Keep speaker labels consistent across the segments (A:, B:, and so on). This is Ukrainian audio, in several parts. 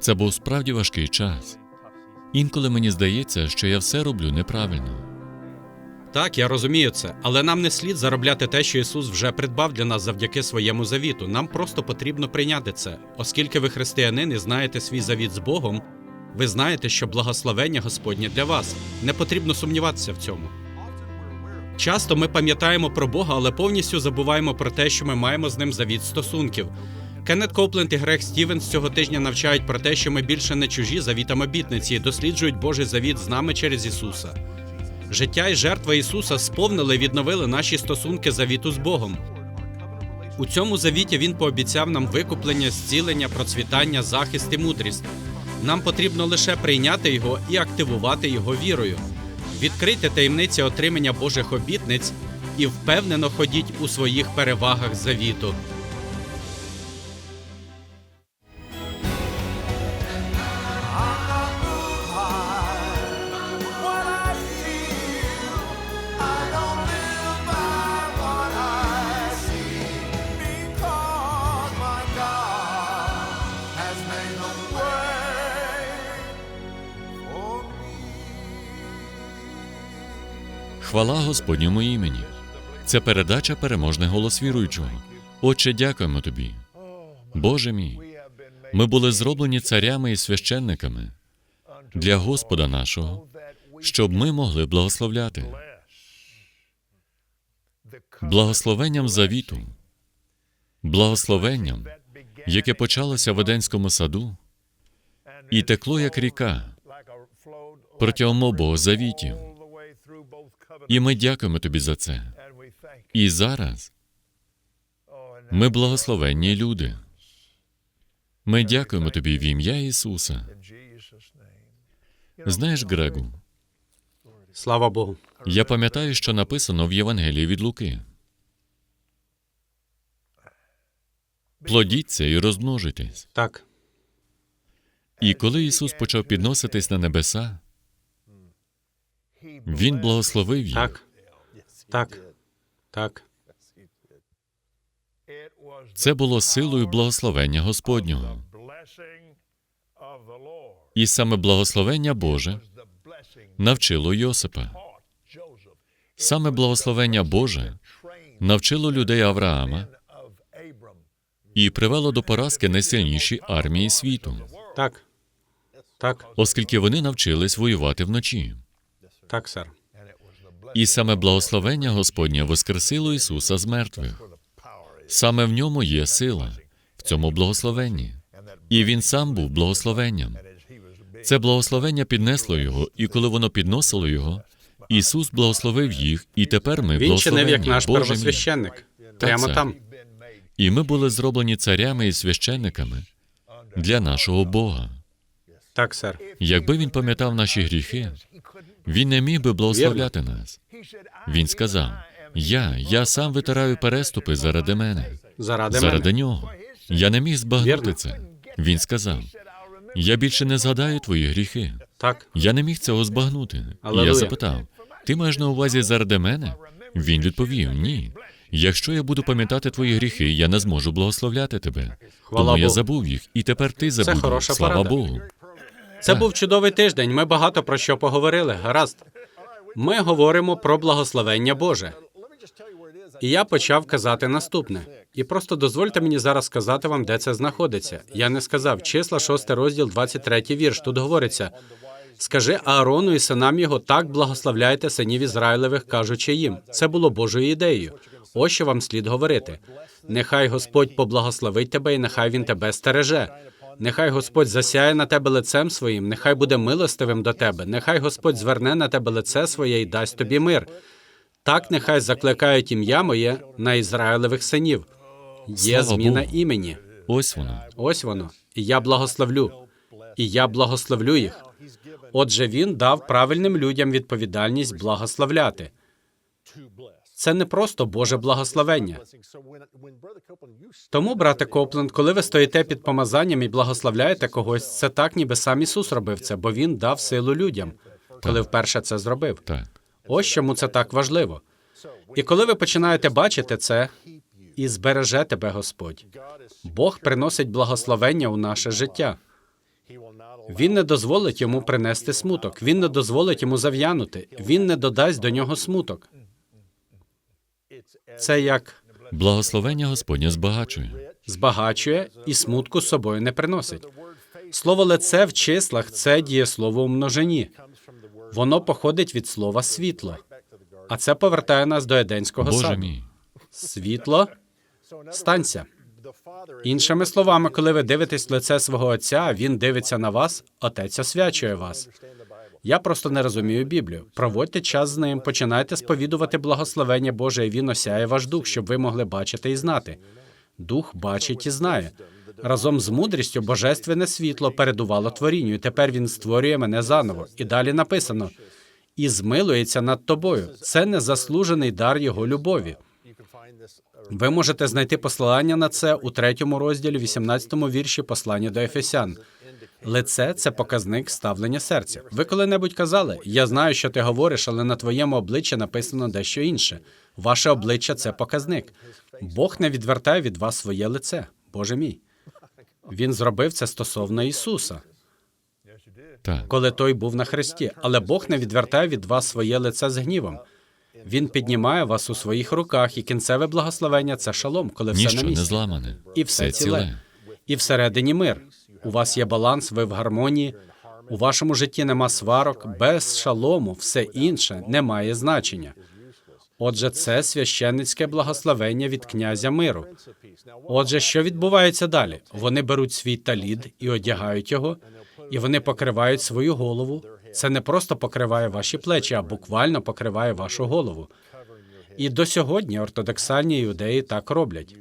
A: Це був справді важкий час. Інколи мені здається, що я все роблю неправильно.
B: Так, я розумію це, але нам не слід заробляти те, що Ісус вже придбав для нас завдяки своєму завіту. Нам просто потрібно прийняти це. Оскільки ви християнин і знаєте свій завіт з Богом, ви знаєте, що благословення Господнє для вас. Не потрібно сумніватися в цьому. Часто ми пам'ятаємо про Бога, але повністю забуваємо про те, що ми маємо з ним завіт стосунків. Кеннет Копленд і Грег Стівенс цього тижня навчають про те, що ми більше не чужі завітам обітниці досліджують Божий завіт з нами через Ісуса. Життя і жертва Ісуса сповнили і відновили наші стосунки завіту з Богом. У цьому завіті Він пообіцяв нам викуплення, зцілення, процвітання, захист і мудрість. Нам потрібно лише прийняти його і активувати його вірою. Відкрийте таємниці отримання Божих обітниць і впевнено ходіть у своїх перевагах завіту.
A: Господньому імені. Це передача переможний голос віруючого. Отче, дякуємо тобі. Боже мій, ми були зроблені царями і священниками для Господа нашого, щоб ми могли благословляти благословенням завіту, благословенням, яке почалося в Еденському саду і текло як ріка протягом обох завітів. І ми дякуємо тобі за це. І зараз ми благословенні люди. Ми дякуємо тобі в ім'я Ісуса. Знаєш, Грегу,
B: Слава Богу.
A: я пам'ятаю, що написано в Євангелії від Луки. Плодіться і розмножитесь.
B: Так,
A: І коли Ісус почав підноситись на небеса, Він благословив їх.
B: так, так, так.
A: Це було силою благословення Господнього. І саме благословення Боже навчило Йосипа. Саме благословення Боже навчило людей Авраама і привело до поразки найсильнішій армії світу,
B: Так. Так,
A: оскільки вони навчились воювати вночі.
B: Так, сер.
A: І саме благословення Господнє воскресило Ісуса з мертвих. Саме в ньому є сила, в цьому благословенні. І він сам був благословенням. Це благословення піднесло його, і коли воно підносило його, Ісус благословив їх, і тепер ми
B: Він чинив як наш
A: Боже мій.
B: первосвященник. Прямо
A: це.
B: там.
A: І ми були зроблені царями і священниками для нашого Бога.
B: Так, сер.
A: Якби він пам'ятав наші гріхи, він не міг би благословляти нас. Він сказав: Я, я сам витираю переступи заради мене,
B: Заради,
A: заради
B: мене.
A: нього. Я не міг збагнути це. Він сказав: Я більше не згадаю твої гріхи.
B: Так,
A: Я не міг цього збагнути.
B: Алелуя.
A: я запитав: Ти маєш на увазі заради мене? Він відповів: Ні. Якщо я буду пам'ятати твої гріхи, я не зможу благословляти тебе.
B: Хвала
A: Тому я забув їх, і тепер ти забув.
B: хороша
A: Слава
B: порада.
A: Богу.
B: Це був чудовий тиждень. Ми багато про що поговорили. Гаразд. Ми говоримо про благословення Боже. І я почав казати наступне. І просто дозвольте мені зараз сказати вам, де це знаходиться. Я не сказав числа, 6 розділ, 23 вірш. Тут говориться: скажи Аарону і синам його так благословляйте синів Ізраїлевих, кажучи їм. Це було Божою ідеєю. Ось що вам слід говорити. Нехай Господь поблагословить тебе, і нехай він тебе стереже. Нехай Господь засяє на тебе лицем своїм, нехай буде милостивим до тебе, нехай Господь зверне на тебе лице своє і дасть тобі мир. Так нехай закликають ім'я моє на Ізраїлевих синів. Є
A: Слава
B: зміна
A: Богу.
B: імені.
A: Ось воно.
B: Ось воно. І я благословлю. І я благословлю їх. Отже, він дав правильним людям відповідальність благословляти. Це не просто Боже благословення. Тому, брате Копленд, коли ви стоїте під помазанням і благословляєте когось, це так, ніби сам Ісус робив це, бо Він дав силу людям, коли вперше це зробив.
A: Так.
B: Ось чому це так важливо. І коли ви починаєте бачити це, і збереже тебе Господь. Бог приносить благословення у наше життя. Він не дозволить йому принести смуток. Він не дозволить йому зав'янути. Він не додасть до нього смуток. Це як
A: Благословення Господнє збагачує.
B: збагачує і смутку з собою не приносить. Слово лице в числах це дієслово у множині. Воно походить від слова світло. А це повертає нас до Еденського
A: Боже
B: саду.
A: мій,
B: Світло станься. Іншими словами, коли ви дивитесь в лице свого отця, він дивиться на вас, отець освячує вас. Я просто не розумію Біблію. Проводьте час з ним, починайте сповідувати благословення Боже, і він осяє ваш дух, щоб ви могли бачити і знати. Дух бачить і знає. Разом з мудрістю божественне світло передувало творінню, і тепер він створює мене заново. І далі написано: і змилується над тобою. Це незаслужений дар його любові. Ви можете знайти посилання на це у третьому розділі, 18-му вірші послання до Ефесян. Лице це показник ставлення серця. Ви коли-небудь казали, я знаю, що ти говориш, але на твоєму обличчі написано дещо інше. Ваше обличчя це показник. Бог не відвертає від вас своє лице. Боже мій. Він зробив це стосовно Ісуса,
A: так,
B: коли той був на хресті. Але Бог не відвертає від вас своє лице з гнівом. Він піднімає вас у своїх руках, і кінцеве благословення це шалом, коли все
A: ніщо
B: на
A: не зламане,
B: І все
A: все
B: ціле.
A: ціле.
B: І всередині мир. У вас є баланс, ви в гармонії. У вашому житті нема сварок, без шалому все інше не має значення. Отже, це священницьке благословення від князя миру. Отже, що відбувається далі? Вони беруть свій талід і одягають його, і вони покривають свою голову. Це не просто покриває ваші плечі, а буквально покриває вашу голову. І до сьогодні ортодоксальні іудеї так роблять.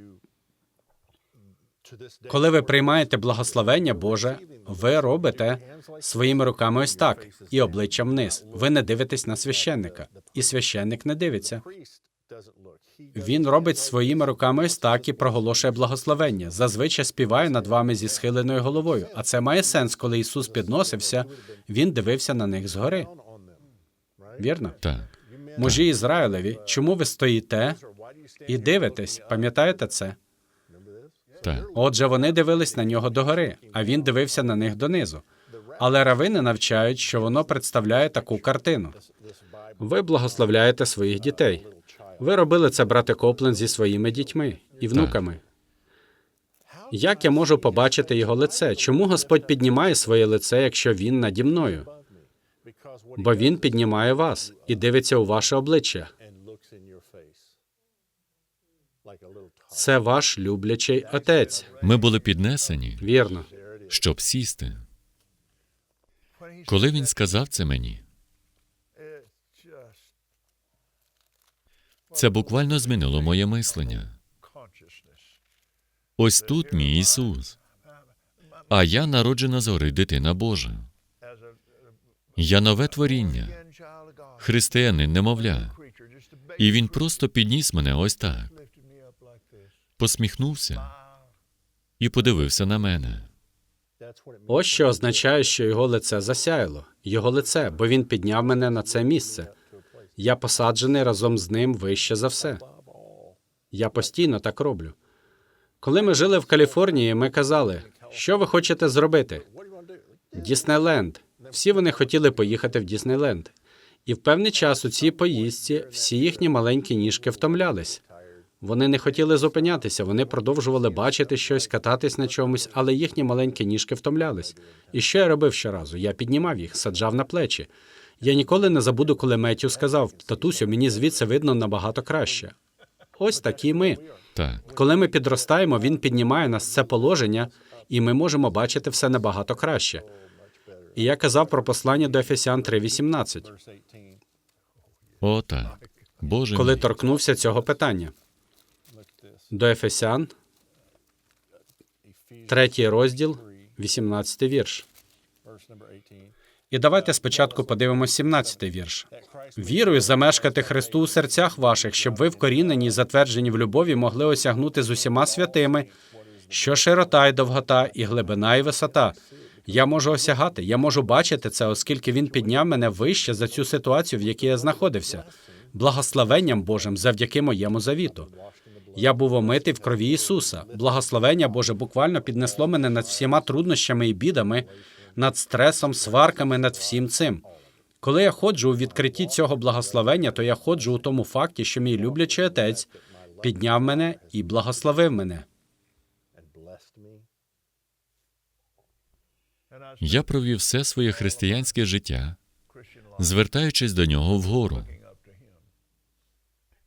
B: Коли ви приймаєте благословення Боже, ви робите своїми руками ось так і обличчям вниз. Ви не дивитесь на священника, і священник не дивиться. Він робить своїми руками ось так і проголошує благословення. Зазвичай співає над вами зі схиленою головою. А це має сенс, коли Ісус підносився, він дивився на них згори. Вірно?
A: Так,
B: Мужі Ізраїлеві, чому ви стоїте і дивитесь? Пам'ятаєте це?
A: Так.
B: Отже, вони дивились на нього догори, а він дивився на них донизу. Але равини навчають, що воно представляє таку картину. Ви благословляєте своїх дітей. Ви робили це, брате Коплен, зі своїми дітьми і внуками. Як я можу побачити його лице? Чому Господь піднімає своє лице, якщо він наді мною? Бо він піднімає вас і дивиться у ваше обличчя. Це ваш люблячий отець.
A: Ми були піднесені,
B: Вірно.
A: щоб сісти. Коли він сказав це мені, це буквально змінило моє мислення. Ось тут мій Ісус. А я народжена згори дитина Божа. Я нове творіння, християнин немовля. І він просто підніс мене ось так, посміхнувся і подивився на мене.
B: Ось що означає, що його лице засяяло. Його лице, бо він підняв мене на це місце. Я посаджений разом з ним вище за все. Я постійно так роблю. Коли ми жили в Каліфорнії, ми казали, що ви хочете зробити? Діснейленд. Всі вони хотіли поїхати в Діснейленд. І в певний час у цій поїздці всі їхні маленькі ніжки втомлялись. Вони не хотіли зупинятися, вони продовжували бачити щось, кататись на чомусь, але їхні маленькі ніжки втомлялись. І що я робив щоразу? Я піднімав їх, саджав на плечі. Я ніколи не забуду, коли Меттю сказав: татусю, мені звідси видно набагато краще. Ось такі ми.
A: Так,
B: Коли ми підростаємо, він піднімає нас це положення, і ми можемо бачити все набагато краще. І я казав про послання до Ефесян 3.18,
A: о так. Боже
B: коли
A: мій.
B: торкнувся цього питання. До Ефесян, третій розділ, 18 вірш. І давайте спочатку подивимось 17-й вірш. Вірою замешкати Христу у серцях ваших, щоб ви вкорінені і затверджені в любові могли осягнути з усіма святими, що широта і довгота, і глибина, і висота. Я можу осягати, я можу бачити це, оскільки він підняв мене вище за цю ситуацію, в якій я знаходився, благословенням Божим завдяки моєму завіту. Я був омитий в крові Ісуса. Благословення Боже буквально піднесло мене над всіма труднощами і бідами, над стресом, сварками, над всім цим. Коли я ходжу у відкритті цього благословення, то я ходжу у тому факті, що мій люблячий отець підняв мене і благословив мене.
A: Я провів все своє християнське життя, звертаючись до нього вгору.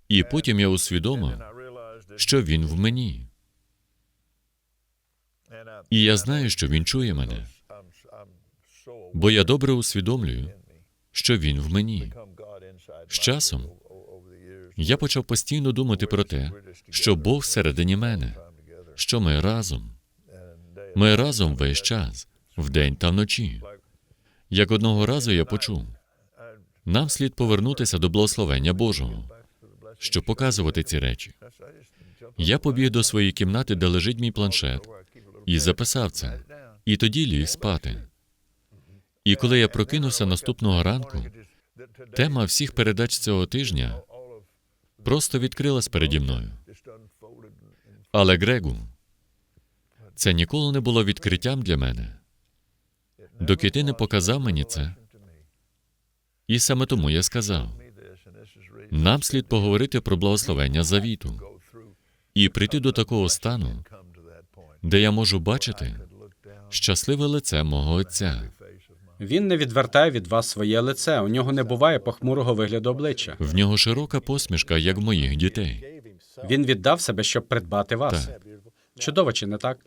A: І потім я усвідомив, що він в мені. І я знаю, що він чує мене, бо я добре усвідомлюю, що він в мені. З часом я почав постійно думати про те, що Бог всередині мене, що ми разом. Ми разом весь час, вдень та вночі. Як одного разу я почув, нам слід повернутися до благословення Божого, щоб показувати ці речі. Я побіг до своєї кімнати, де лежить мій планшет, і записав це. І тоді ліг спати. І коли я прокинувся наступного ранку, тема всіх передач цього тижня просто відкрилась переді мною. Але Грегу, це ніколи не було відкриттям для мене, доки ти не показав мені це. І саме тому я сказав: нам слід поговорити про благословення завіту і прийти до такого стану, де я можу бачити щасливе лице мого отця.
B: Він не відвертає від вас своє лице. У нього не буває похмурого вигляду обличчя.
A: В нього широка посмішка, як в моїх дітей.
B: Він віддав себе, щоб придбати вас.
A: Так.
B: Чудово, чи не так?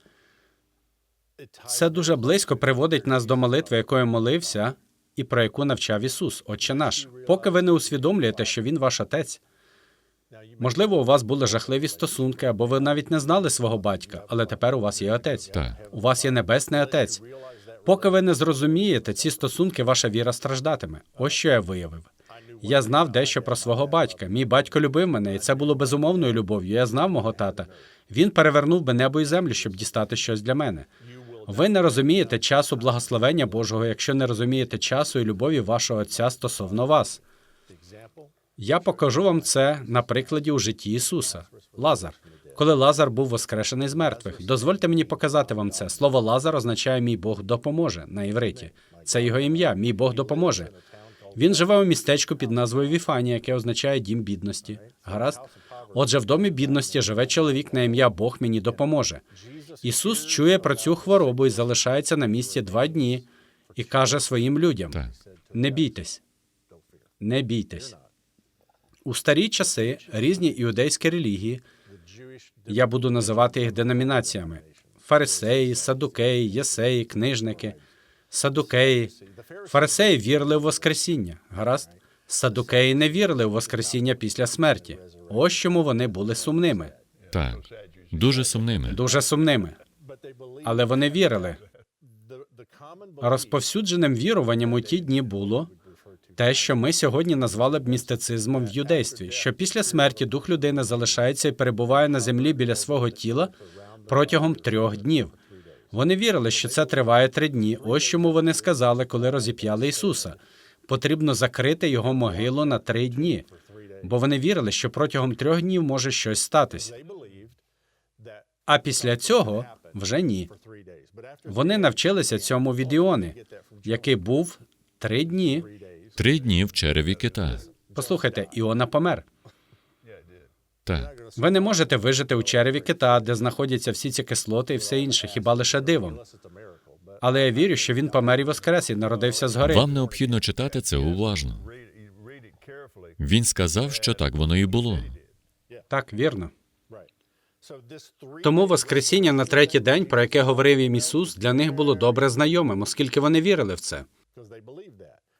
B: Це дуже близько приводить нас до молитви, якою молився, і про яку навчав Ісус, Отче наш. Поки ви не усвідомлюєте, що Він ваш отець. Можливо, у вас були жахливі стосунки, або ви навіть не знали свого батька, але тепер у вас є отець.
A: Так.
B: У вас є небесний отець. Поки ви не зрозумієте ці стосунки, ваша віра страждатиме. Ось що я виявив. Я знав дещо про свого батька. Мій батько любив мене, і це було безумовною любов'ю. Я знав мого тата. Він перевернув би небо і землю, щоб дістати щось для мене. Ви не розумієте часу благословення Божого, якщо не розумієте часу і любові вашого Отця стосовно вас. Я покажу вам це на прикладі у житті Ісуса. Лазар. Коли Лазар був воскрешений з мертвих, дозвольте мені показати вам це. Слово Лазар означає мій Бог допоможе на івриті. Це його ім'я. Мій Бог допоможе. Він живе у містечку під назвою Віфанія, яке означає дім бідності. Гаразд? Отже, в домі бідності живе чоловік на ім'я Бог мені допоможе. Ісус чує про цю хворобу і залишається на місці два дні і каже своїм людям: не бійтесь, не бійтесь. У старі часи різні іудейські релігії, я буду називати їх деномінаціями: фарисеї, садукеї, єсеї, книжники, садукеї. Фарисеї вірили в Воскресіння. Гаразд? Садукеї не вірили в Воскресіння після смерті. Ось чому вони були сумними,
A: Так. Дуже сумними.
B: дуже сумними. Але вони вірили. Розповсюдженим віруванням у ті дні було те, що ми сьогодні назвали б містицизмом в юдействі, що після смерті дух людини залишається і перебуває на землі біля свого тіла протягом трьох днів. Вони вірили, що це триває три дні. Ось чому вони сказали, коли розіп'яли Ісуса. Потрібно закрити його могилу на три дні, бо вони вірили, що протягом трьох днів може щось статися. А після цього вже ні. Вони навчилися цьому від Іони, який був три дні.
A: Три дні в череві кита.
B: Послухайте, Іона помер.
A: Так.
B: Ви не можете вижити у череві кита, де знаходяться всі ці кислоти і все інше, хіба лише дивом. Але я вірю, що він помер і воскрес і народився згори.
A: Вам необхідно читати це уважно. Він сказав, що так воно і було.
B: Так, вірно. Тому Воскресіння на третій день, про яке говорив їм Ісус, для них було добре знайомим, оскільки вони вірили в це.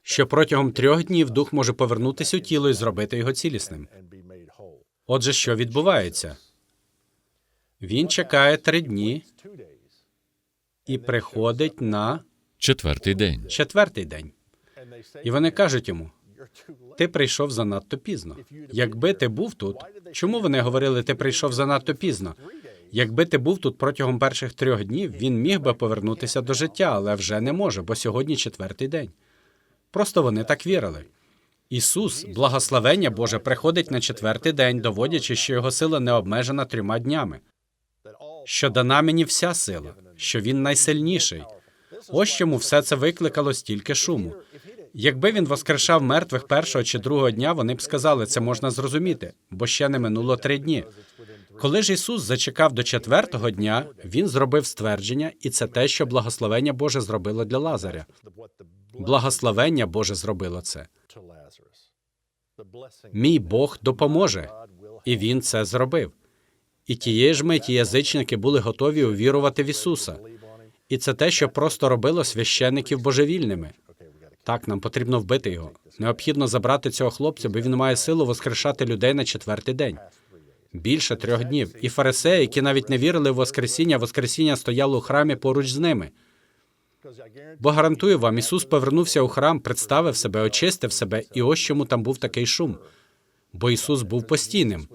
B: Що протягом трьох днів дух може повернутися у тіло і зробити його цілісним. Отже, що відбувається? Він чекає три дні і приходить на
A: Четвертий день.
B: четвертий день. І вони кажуть йому: ти прийшов занадто пізно. Якби ти був тут, чому вони говорили, ти прийшов занадто пізно? Якби ти був тут протягом перших трьох днів, він міг би повернутися до життя, але вже не може, бо сьогодні четвертий день. Просто вони так вірили. Ісус, благословення Боже, приходить на четвертий день, доводячи, що його сила не обмежена трьома днями. Що дана мені вся сила, що він найсильніший. Ось чому все це викликало стільки шуму. Якби він воскрешав мертвих першого чи другого дня, вони б сказали, це можна зрозуміти, бо ще не минуло три дні. Коли ж Ісус зачекав до четвертого дня, він зробив ствердження, і це те, що благословення Боже зробило для Лазаря. Благословення Боже зробило це. Мій Бог допоможе, і він це зробив. І тієї ж миті язичники були готові увірувати в Ісуса. І це те, що просто робило священників божевільними. Так, нам потрібно вбити його. Необхідно забрати цього хлопця, бо він має силу воскрешати людей на четвертий день. Більше трьох днів. І фарисеї, які навіть не вірили в Воскресіння, Воскресіння стояло у храмі поруч з ними. Бо гарантую вам, Ісус повернувся у храм, представив себе, очистив себе, і ось чому там був такий шум. Бо Ісус був постійним.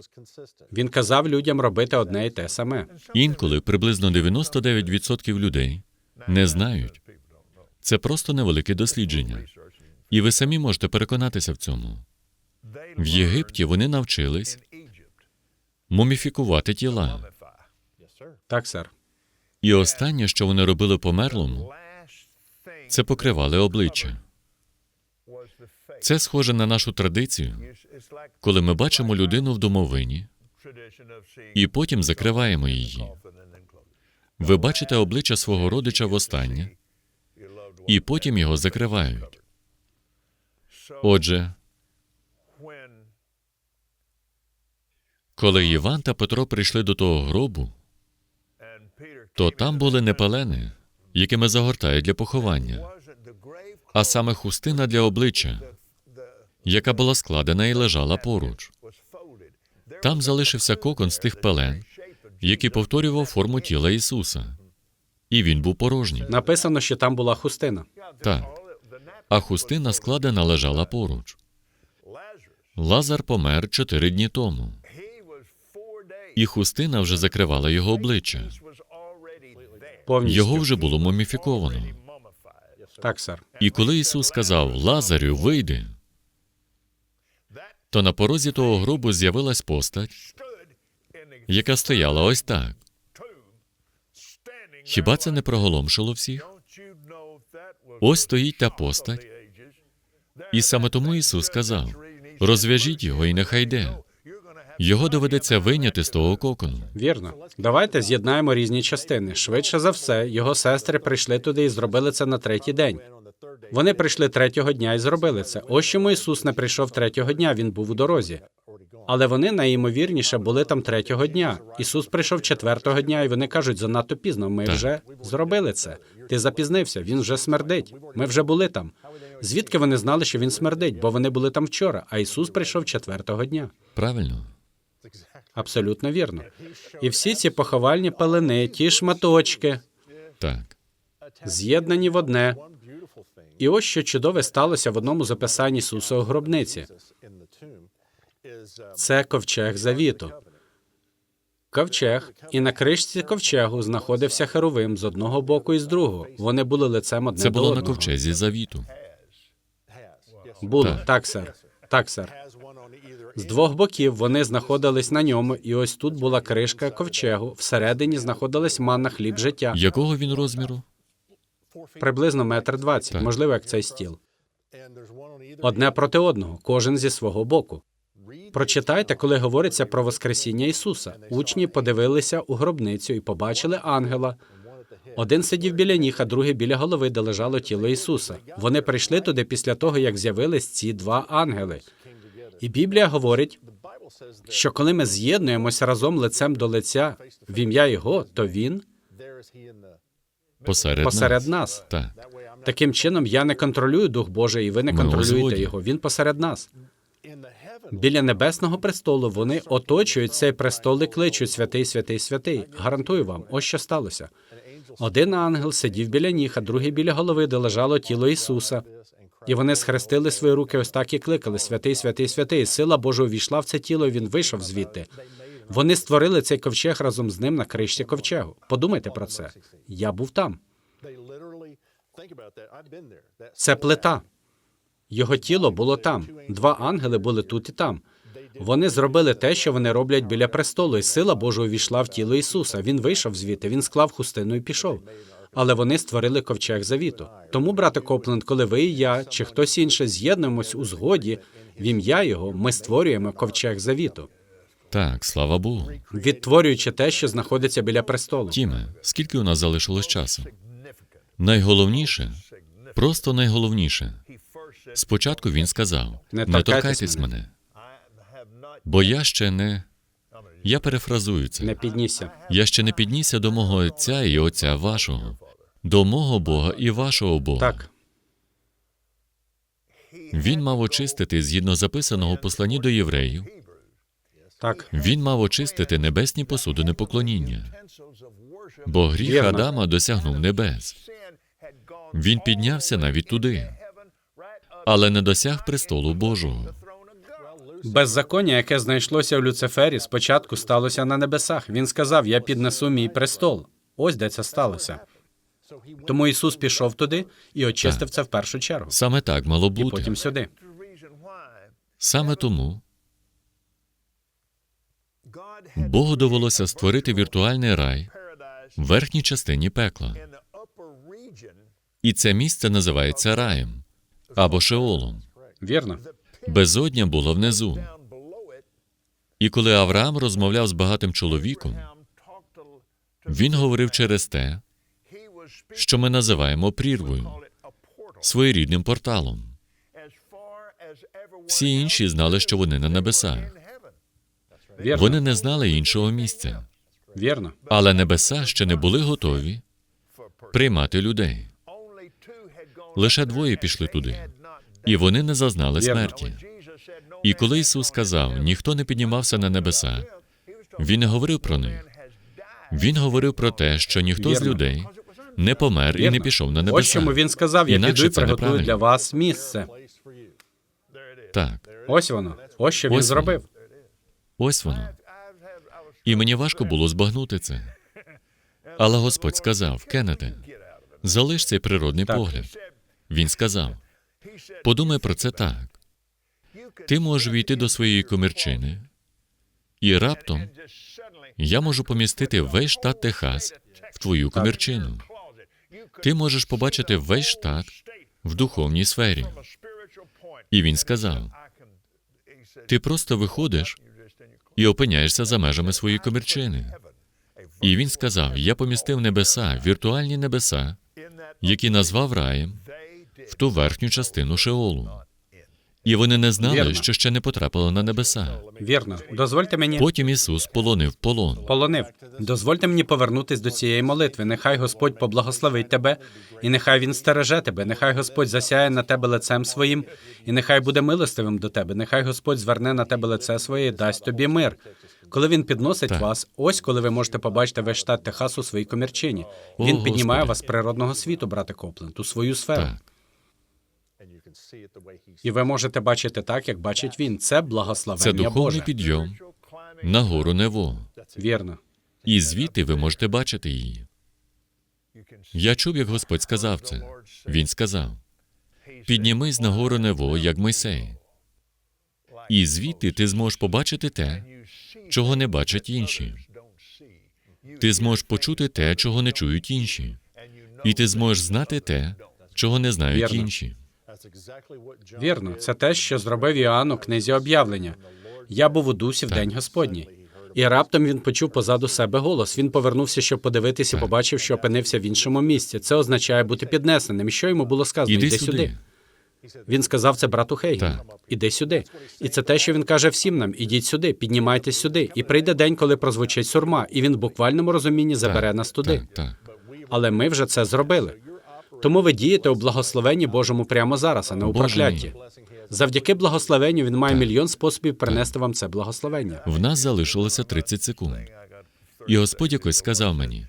B: Він казав людям робити одне і те саме.
A: Інколи приблизно 99% людей не знають. Це просто невелике дослідження. І ви самі можете переконатися в цьому. В Єгипті вони навчились муміфікувати тіла.
B: Так, сер.
A: І останнє, що вони робили померлому, це покривали обличчя. Це схоже на нашу традицію, коли ми бачимо людину в домовині і потім закриваємо її. Ви бачите обличчя свого родича востаннє, і потім його закривають. Отже, коли Іван та Петро прийшли до того гробу, то там були не пелени, якими загортають для поховання, а саме хустина для обличчя, яка була складена і лежала поруч. Там залишився кокон з тих пелен, який повторював форму тіла Ісуса. І він був порожній.
B: Написано, що там була хустина.
A: Так. А хустина складена лежала поруч. Лазар помер чотири дні тому, і хустина вже закривала його обличчя.
B: Повністю.
A: Його вже було муміфіковано.
B: Так, сер.
A: І коли Ісус сказав Лазарю, вийди, то на порозі того гробу з'явилась постать, яка стояла ось так. Хіба це не проголомшило всіх? Ось стоїть та постать. І саме тому Ісус сказав: розв'яжіть його і нехай йде. Його доведеться вийняти з того кокону.
B: Вірно. Давайте з'єднаємо різні частини. Швидше за все, його сестри прийшли туди і зробили це на третій день. Вони прийшли третього дня і зробили це. Ось чому Ісус не прийшов третього дня, він був у дорозі. Але вони найімовірніше були там третього дня. Ісус прийшов четвертого дня, і вони кажуть, занадто пізно. Ми
A: Так.
B: вже зробили це. Ти запізнився, він вже смердить. Ми вже були там. Звідки вони знали, що він смердить? Бо вони були там вчора, а Ісус прийшов четвертого дня.
A: Правильно?
B: Абсолютно вірно. І всі ці поховальні пелени, ті шматочки,
A: Так.
B: з'єднані в одне. І ось що чудове сталося в одному записанні Ісуса у гробниці. Це ковчег завіту. Ковчег, і на кришці ковчегу знаходився херовим з одного боку і з другого. Вони були лицем одне
A: Це
B: до
A: було на ковчезі завіту.
B: Було
A: Так.
B: так, сер. Так, сер. З двох боків вони знаходились на ньому, і ось тут була кришка ковчегу. Всередині знаходилась манна хліб життя.
A: Якого він розміру?
B: Приблизно метр двадцять, можливо, як цей стіл. Одне проти одного, кожен зі свого боку. Прочитайте, коли говориться про Воскресіння Ісуса. Учні подивилися у гробницю і побачили ангела. Один сидів біля ніг, а другий біля голови, де лежало тіло Ісуса. Вони прийшли туди після того, як з'явились ці два ангели. І Біблія говорить, що коли ми з'єднуємося разом лицем до лиця в ім'я Його, то Він
A: Посеред,
B: посеред
A: нас.
B: нас.
A: Так.
B: Таким чином, я не контролюю Дух Божий, і ви не
A: Ми
B: контролюєте його. Він посеред нас. Біля небесного престолу вони оточують цей престол і кличуть святий, святий, святий. Гарантую вам, ось що сталося. Один ангел сидів біля ніг, а другий біля голови, де лежало тіло Ісуса. І вони схрестили свої руки ось так і кликали: Святий, святий, святий. Сила Божа увійшла в це тіло, і він вийшов звідти. Вони створили цей ковчег разом з ним на кришці ковчегу. Подумайте про це. Я був там. Це плита. Його тіло було там. Два ангели були тут і там. Вони зробили те, що вони роблять біля престолу, і сила Божа увійшла в тіло Ісуса. Він вийшов звідти, він склав хустину і пішов. Але вони створили ковчег завіту. Тому, брате Копленд, коли ви і я чи хтось інший з'єднуємось у згоді в ім'я його, ми створюємо ковчег завіту,
A: Так, слава Богу.
B: відтворюючи те, що знаходиться біля престолу.
A: Тіме, скільки у нас залишилось часу? Найголовніше, просто найголовніше. Спочатку він сказав:
B: Не торкайтесь
A: торкайтесь
B: мене».
A: мене, бо я ще не. Я перефразую це.
B: Не піднісся.
A: Я ще не піднісся до мого Отця і Отця вашого, до мого Бога і вашого Бога.
B: Так,
A: Він мав очистити згідно записаного в посланні до євреїв.
B: так,
A: Він мав очистити небесні посудини поклоніння, бо гріх
B: Вірно.
A: Адама досягнув небес. Він піднявся навіть туди, але не досяг престолу Божого.
B: Беззаконня, яке знайшлося в Люцифері, спочатку сталося на небесах. Він сказав: Я піднесу мій престол. Ось де це сталося. Тому Ісус пішов туди і очистив це в першу чергу.
A: Саме так мало
B: І потім сюди.
A: Саме тому Богу довелося створити віртуальний рай в верхній частині пекла. І це місце називається раєм або Шеолом.
B: Вірно.
A: Безодня було внизу. І коли Авраам розмовляв з багатим чоловіком, він говорив через те, що ми називаємо прірвою, своєрідним порталом. Всі інші знали, що вони на небесах.
B: Вірно.
A: Вони не знали іншого місця,
B: Вірно.
A: але небеса ще не були готові приймати людей. Лише двоє пішли туди, і вони не зазнали смерті. І коли Ісус сказав, ніхто не піднімався на небеса, Він не говорив про них. Він говорив про те, що ніхто з людей не помер і не пішов на небеса.
B: Ось чому він сказав: Я піду і приготую для вас місце.
A: Так,
B: Ось воно. Ось що він
A: Ось воно.
B: зробив.
A: ось воно. І мені важко було збагнути це. Але Господь сказав: Кеннете, залиш цей природний погляд. Він сказав: подумай про це так. Ти можеш війти до своєї комірчини, і раптом я можу помістити весь штат Техас в твою комірчину. Ти можеш побачити весь штат в духовній сфері. І він сказав: ти просто виходиш і опиняєшся за межами своєї комірчини. І він сказав: Я помістив небеса, віртуальні небеса, які назвав раєм, в ту верхню частину Шеолу. І вони не знали,
B: Вірно.
A: що ще не потрапили на небеса.
B: Вірно. Дозвольте мені.
A: Потім Ісус полонив полон.
B: Полонив. Дозвольте мені повернутись до цієї молитви. Нехай Господь поблагословить тебе, і нехай Він стереже тебе. Нехай Господь засяє на тебе лицем своїм, і нехай буде милостивим до тебе. Нехай Господь зверне на тебе лице своє і дасть тобі мир. Коли він підносить
A: Так.
B: вас, ось коли ви можете побачити весь штат Техас у своїй комірчині.
A: О,
B: Він піднімає
A: Господи.
B: вас з природного світу, брате Копленд, у свою сферу.
A: Так,
B: І ви можете бачити так, як бачить він. Це благословення
A: це духовний
B: Боже.
A: підйом на гору Нево.
B: Вірно.
A: І звідти ви можете бачити її. Я чув, як Господь сказав це. Він сказав: піднімись на гору Нево, як Мойсей. І звідти ти зможеш побачити те, чого не бачать інші. Ти зможеш почути те, чого не чують інші. І ти зможеш знати те, чого не знають
B: Вірно.
A: інші.
B: Вірно, це те, що зробив Іоанн у книзі об'явлення. Я був у дусі в день Господній. І раптом він почув позаду себе голос. Він повернувся, щоб подивитися, і побачив, що опинився в іншому місці. Це означає бути піднесеним. І що йому було сказано?
A: Іди
B: Іди
A: сюди.
B: сюди. Він сказав це брату Хейгену. Іди сюди. І це те, що він каже всім нам: ідіть сюди, піднімайтесь сюди. І прийде день, коли прозвучить сурма, і він в буквальному розумінні забере нас туди.
A: Так, так.
B: Але ми вже це зробили. Тому ви дієте у благословенні Божому прямо зараз, а не у
A: Боже
B: прокляті. Завдяки благословенню він має мільйон способів принести вам це благословення.
A: В нас залишилося 30 секунд. І Господь якось сказав мені: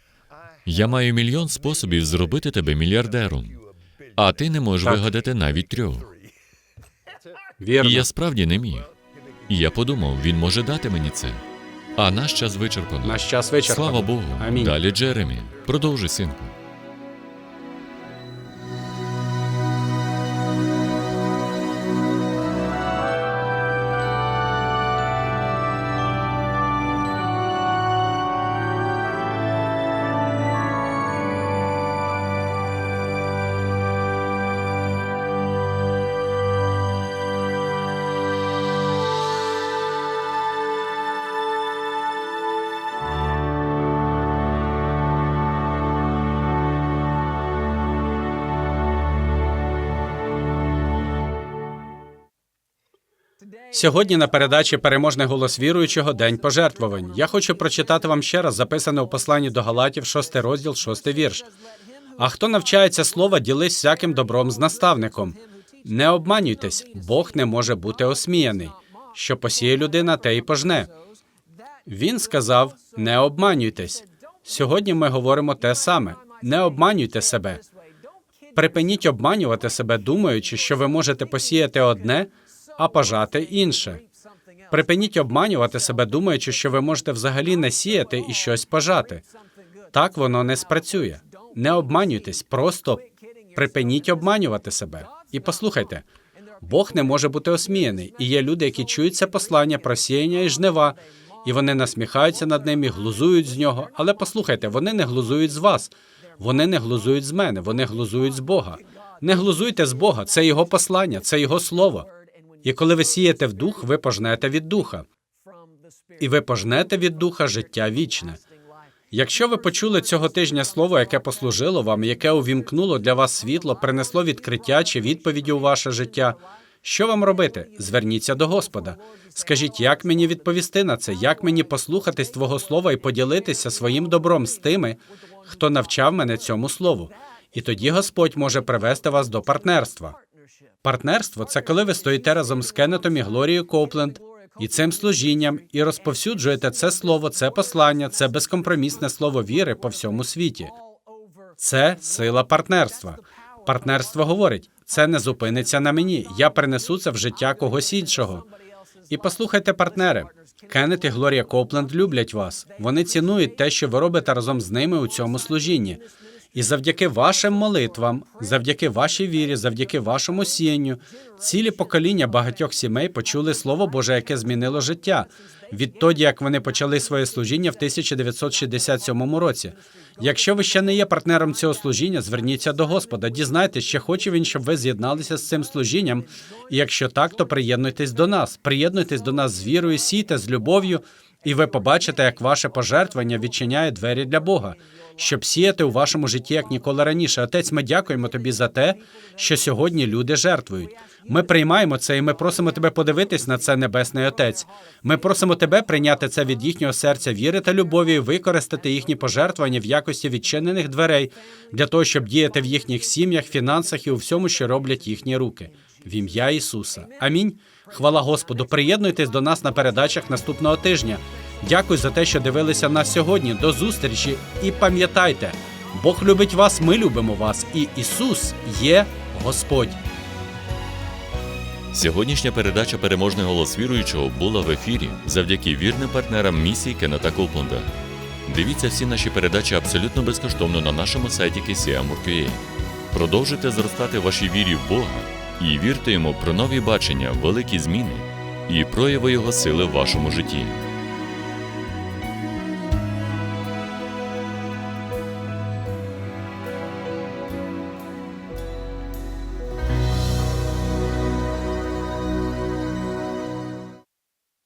A: я маю мільйон способів зробити тебе мільярдером, а ти не можеш
B: Так.
A: вигадати навіть трьох.
B: Вірно.
A: І я справді не міг. І я подумав, він може дати мені це. А наш час вичерпано.
B: Наш час вичерпано.
A: Слава Богу.
B: Амінь.
A: Далі Джеремі. Продовжуй, синку.
B: Сьогодні на передачі Переможний голос віруючого День пожертвувань. Я хочу прочитати вам ще раз записане у посланні до Галатів, 6 розділ, 6 вірш. А хто навчається слова, ділись всяким добром з наставником. Не обманюйтесь, Бог не може бути осміяний. Що посіє людина, те й пожне. Він сказав: не обманюйтесь. Сьогодні ми говоримо те саме: не обманюйте себе. Припиніть обманювати себе, думаючи, що ви можете посіяти одне, а пожати інше. Припиніть обманювати себе, думаючи, що ви можете взагалі не сіяти і щось пожати. Так воно не спрацює. Не обманюйтесь, просто припиніть обманювати себе. І послухайте, Бог не може бути осміяний, і є люди, які чують це послання про сіяння і жнива, і вони насміхаються над ним і глузують з нього. Але послухайте, вони не глузують з вас, вони не глузують з мене, вони глузують з Бога. Не глузуйте з Бога, це його послання, це його слово. І коли ви сієте в дух, ви пожнете від духа, і ви пожнете від духа життя вічне. Якщо ви почули цього тижня слово, яке послужило вам, яке увімкнуло для вас світло, принесло відкриття чи відповіді у ваше життя, що вам робити? Зверніться до Господа. Скажіть, як мені відповісти на це, як мені послухатись Твого слова і поділитися своїм добром з тими, хто навчав мене цьому слову. І тоді Господь може привести вас до партнерства. Партнерство це коли ви стоїте разом з Кеннетом і Глорією Копленд і цим служінням, і розповсюджуєте це слово, це послання, це безкомпромісне слово віри по всьому світі. Це сила партнерства. Партнерство говорить: це не зупиниться на мені. Я принесу це в життя когось іншого. І послухайте, партнери. Кеннет і Глорія Копленд люблять вас. Вони цінують те, що ви робите разом з ними у цьому служінні. І завдяки вашим молитвам, завдяки вашій вірі, завдяки вашому сіянню, цілі покоління багатьох сімей почули Слово Боже, яке змінило життя. Відтоді, як вони почали своє служіння в 1967 році. Якщо ви ще не є партнером цього служіння, зверніться до Господа. Дізнайтесь, чи хоче він, щоб ви з'єдналися з цим служінням. І якщо так, то приєднуйтесь до нас. Приєднуйтесь до нас з вірою, сійте з любов'ю, і ви побачите, як ваше пожертвування відчиняє двері для Бога, щоб сіяти у вашому житті як ніколи раніше. Отець, ми дякуємо тобі за те, що сьогодні люди жертвують. Ми приймаємо це, і ми просимо тебе подивитись на це, небесний Отець. Ми просимо тебе прийняти це від їхнього серця віри та любові, використати їхні пожертвування в якості відчинених дверей для того, щоб діяти в їхніх сім'ях, фінансах і у всьому, що роблять їхні руки. В ім'я Ісуса. Амінь. Хвала Господу. Приєднуйтесь до нас на передачах наступного тижня. Дякую за те, що дивилися нас сьогодні. До зустрічі і пам'ятайте, Бог любить вас, ми любимо вас, і Ісус є Господь.
A: Сьогоднішня передача Переможний голос віруючого була в ефірі завдяки вірним партнерам місії Кеннета Копленда. Дивіться всі наші передачі абсолютно безкоштовно на нашому сайті KCM.org.ua. Продовжуйте зростати вашій вірі в Бога і вірте йому про нові бачення, великі зміни і прояви Його сили в вашому житті.